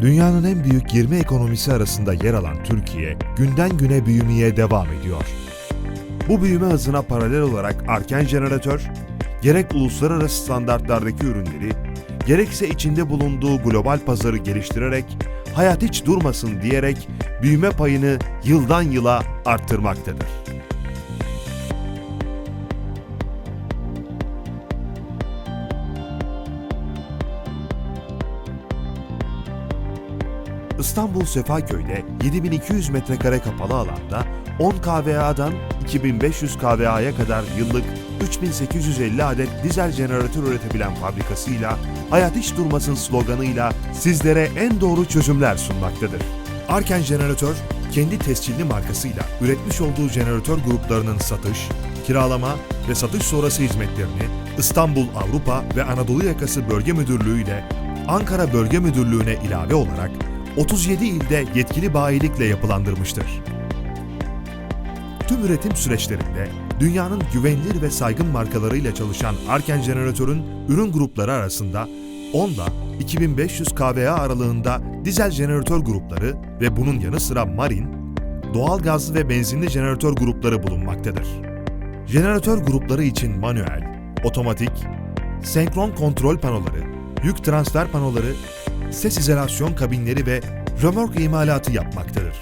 Dünyanın en büyük 20 ekonomisi arasında yer alan Türkiye, günden güne büyümeye devam ediyor. Bu büyüme hızına paralel olarak arken jeneratör, gerek uluslararası standartlardaki ürünleri, gerekse içinde bulunduğu global pazarı geliştirerek, hayat hiç durmasın diyerek büyüme payını yıldan yıla arttırmaktadır. İstanbul Sefaköy'de 7200 metrekare kapalı alanda 10 kVA'dan 2500 kVA'ya kadar yıllık 3850 adet dizel jeneratör üretebilen fabrikasıyla hayat hiç durmasın sloganıyla sizlere en doğru çözümler sunmaktadır. Arken Jeneratör, kendi tescilli markasıyla üretmiş olduğu jeneratör gruplarının satış, kiralama ve satış sonrası hizmetlerini İstanbul Avrupa ve Anadolu Yakası Bölge Müdürlüğü ile Ankara Bölge Müdürlüğü'ne ilave olarak 37 ilde yetkili bayilikle yapılandırmıştır. Tüm üretim süreçlerinde dünyanın güvenilir ve saygın markalarıyla çalışan Arken Jeneratör'ün ürün grupları arasında 10 ile 2500 kVA aralığında dizel jeneratör grupları ve bunun yanı sıra marin, doğal gazlı ve benzinli jeneratör grupları bulunmaktadır. Jeneratör grupları için manuel, otomatik, senkron kontrol panoları, yük transfer panoları, ses izolasyon kabinleri ve römork imalatı yapmaktadır.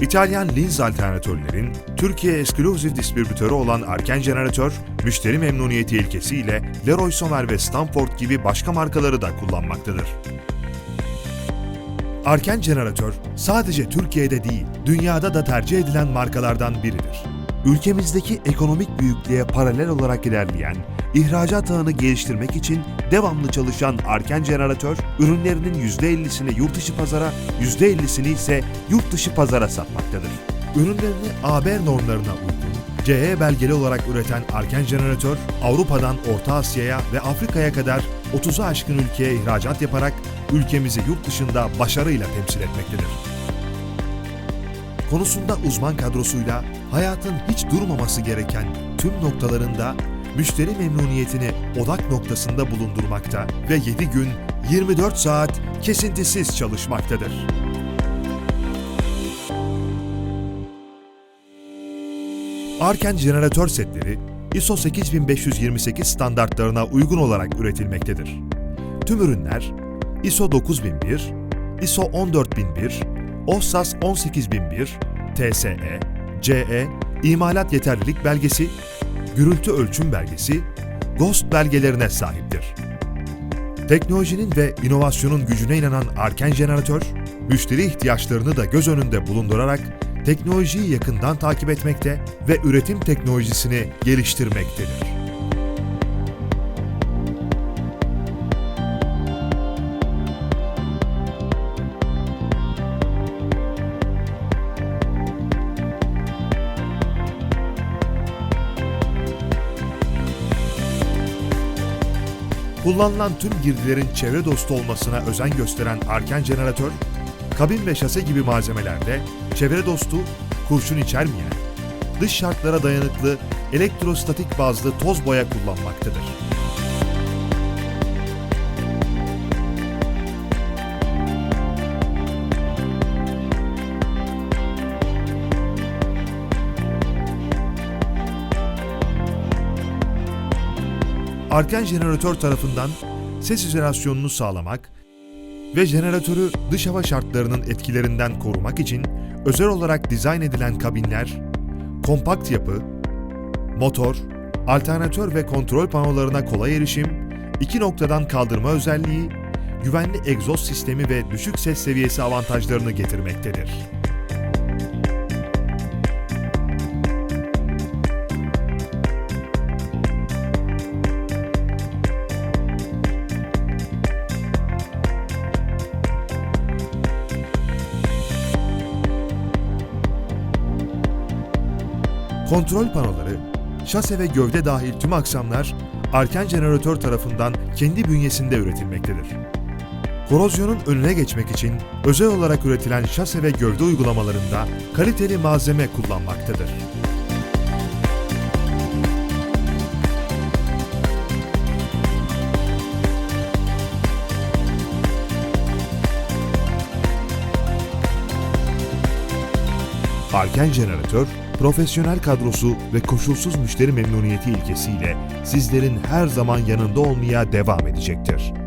İtalyan Linz alternatörlerin Türkiye Exclusive distribütörü olan Arken Jeneratör, müşteri memnuniyeti ilkesiyle Leroy Somer ve Stanford gibi başka markaları da kullanmaktadır. Arken Jeneratör sadece Türkiye'de değil, dünyada da tercih edilen markalardan biridir. Ülkemizdeki ekonomik büyüklüğe paralel olarak ilerleyen, ihracat ağını geliştirmek için devamlı çalışan Arken Jeneratör, ürünlerinin %50'sini yurt dışı pazara, %50'sini ise yurt dışı pazara satmaktadır. Ürünlerini AB normlarına uygun, CE belgeli olarak üreten Arken Jeneratör, Avrupa'dan Orta Asya'ya ve Afrika'ya kadar 30'u aşkın ülkeye ihracat yaparak ülkemizi yurt dışında başarıyla temsil etmektedir konusunda uzman kadrosuyla hayatın hiç durmaması gereken tüm noktalarında müşteri memnuniyetini odak noktasında bulundurmakta ve 7 gün 24 saat kesintisiz çalışmaktadır. Arken jeneratör setleri ISO 8528 standartlarına uygun olarak üretilmektedir. Tüm ürünler ISO 9001, ISO 14001, OHSAS 18001, TSE, CE, imalat yeterlilik belgesi, gürültü ölçüm belgesi, GOST belgelerine sahiptir. Teknolojinin ve inovasyonun gücüne inanan Arken Jeneratör, müşteri ihtiyaçlarını da göz önünde bulundurarak teknolojiyi yakından takip etmekte ve üretim teknolojisini geliştirmektedir. Kullanılan tüm girdilerin çevre dostu olmasına özen gösteren Arken Jeneratör, kabin ve şase gibi malzemelerde çevre dostu, kurşun içermeyen, dış şartlara dayanıklı elektrostatik bazlı toz boya kullanmaktadır. Arken jeneratör tarafından ses izolasyonunu sağlamak ve jeneratörü dış hava şartlarının etkilerinden korumak için özel olarak dizayn edilen kabinler, kompakt yapı, motor, alternatör ve kontrol panolarına kolay erişim, iki noktadan kaldırma özelliği, güvenli egzoz sistemi ve düşük ses seviyesi avantajlarını getirmektedir. Kontrol panoları, şase ve gövde dahil tüm aksamlar Arken jeneratör tarafından kendi bünyesinde üretilmektedir. Korozyonun önüne geçmek için özel olarak üretilen şase ve gövde uygulamalarında kaliteli malzeme kullanmaktadır. Arken jeneratör, profesyonel kadrosu ve koşulsuz müşteri memnuniyeti ilkesiyle sizlerin her zaman yanında olmaya devam edecektir.